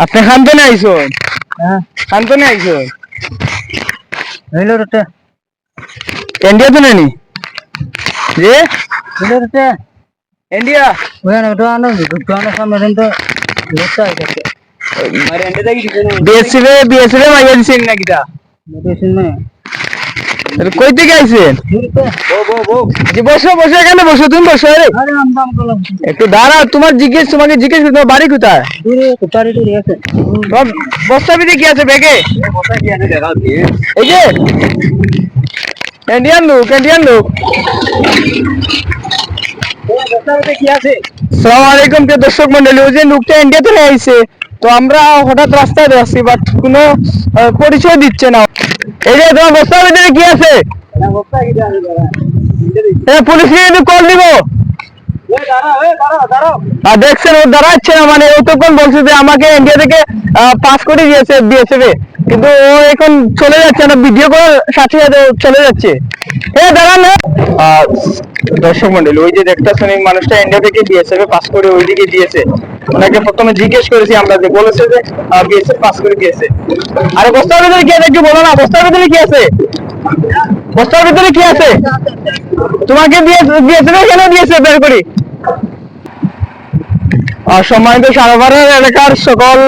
আপনি খান্তনে আইসুন? হ্যাঁ। খান্তনে আইসুন? হইল রটে ইন্ডিয়া তো নেনি যে হইল রটে ইন্ডিয়া ওই না তো আনো আনো সামনে তো লোকটা আইতাছে বিএসসি রে বিএসসি রে মাইয়া দিছেন নাকি তা? মোটিভেশন না কই থেকে আইছেন? বসো বসো, এখানে বসো, তুমি বসো, আরে। একটু দাঁড়া, তোমার জিজ্ঞেস, তোমাকে জিজ্ঞেস করি, তোমার বাড়ি কোথায়? বস্তা কি আছে ব্যাগে? এই যে ইন্ডিয়ান লোক ইন্ডিয়ান লোক সালাম আলাইকুম, প্রিয় দর্শক মন্ডলী, ওই যে লোকটা ইন্ডিয়া থেকে আইছে। তো আমরা হঠাৎ রাস্তায় যাচ্ছি বাট কোনো পরিচয় দিচ্ছে না। এই যে তোমার ভিতরে কি আছে? কল দিব। দেখছেন, ও দাঁড়াচ্ছে না মানে ও তখন বলছে যে আমাকে ইন্ডিয়া থেকে পাস করে দিয়েছে বিএসএফ এ। কিন্তু ও এখন চলে যাচ্ছে না ভিডিও করার সাথে সাথে চলে যাচ্ছে। এ, দাঁড়ান দর্শক মন্ডল, ওই যে দেখতেছেন মানুষটা ইন্ডিয়া থেকে বিএসএফ এ পাস করে ওইদিকে দিয়েছে। ওনাকে প্রথমে জিজ্ঞেস করেছি, আমরা যে বলেছে যে বিএসএফ পাস করে দিয়েছে আরে, বস্তার ভিতরে কি আছে একটু বলো না, বস্তার ভিতরে কি আছে? বস্তার ভিতরে কি আছে? তোমাকে কেন দিয়েছে? বের করি। আর সম্মানিত সারাভারের এলাকার সকল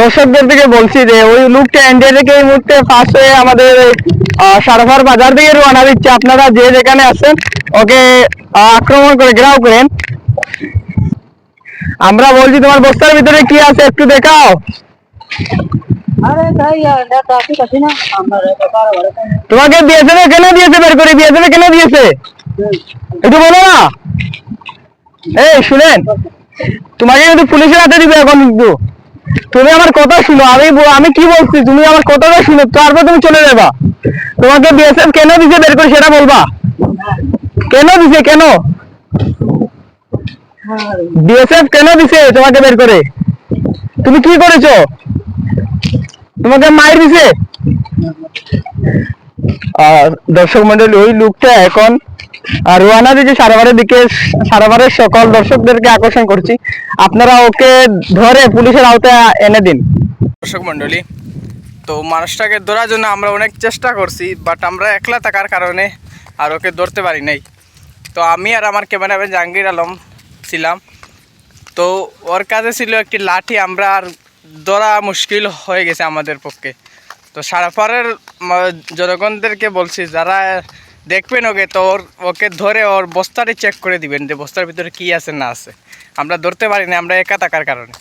দর্শকদের থেকে বলছি যে, ওই লোকটা ইন্ডিয়া থেকে এই মুহূর্তে ফার্স্ট হয়ে আমাদের সারাভার বাজার দিকে রওনা দিচ্ছে। আপনারা যে যেখানে আছেন, ওকে আক্রমণ করে, ঘেরাও করেন। আমরা বলছি তোমার বস্তার ভিতরে কি আছে একটু দেখাও। না। তোমাকে বিএসএফ কেন দিয়েছে? বের করে বিএসএফ কেন দিয়েছে? একটু বলো না। এই শুনেন। তোমাকে কিন্তু পুলিশের হাতে দিবে এখন কিন্তু। তুমি আমার কথা শুনো। আমি আমি কি বলছি? তুমি আমার কথাটা শুনো। তারপর তুমি চলে যাবা। তোমাকে বিএসএফ কেন দিছে? বের করে সেটা বলবা। কেন দিছে? কেন? বিএসএফ কেন দিছে তোমাকে বের করে? তুমি কি করেছ? তোমাকে মায়ের দিছে? আর দর্শক মন্ডলী, ওই লোকটা এখন আর রোয়ানা দিকে সারাবারের দিকে, সারাবারের সকল দর্শকদেরকে আকর্ষণ করছি। আপনারা ওকে ধরে পুলিশের আওতায় এনে দিন। দর্শক মন্ডলী, তো মানুষটাকে ধরার জন্য আমরা অনেক চেষ্টা করছি বাট আমরা একলা থাকার কারণে আর ওকে ধরতে পারি নাই। তো আমি আর আমার ক্যামেরাম্যান জাহাঙ্গীর আলম ছিলাম তো ওর কাছে ছিল একটি লাঠি, আমরা আর ধরা মুশকিল হয়ে গেছে আমাদের পক্ষে। তো সারাপাড়ের জনগণদেরকে বলছি, যারা দেখবেন ওকে, তো ওর, ওকে ধরে ওর বস্তাটি চেক করে দিবেন যে বস্তার ভিতরে কি আছে, না আছে। আমরা ধরতে পারিনি, আমরা একা থাকার কারণে।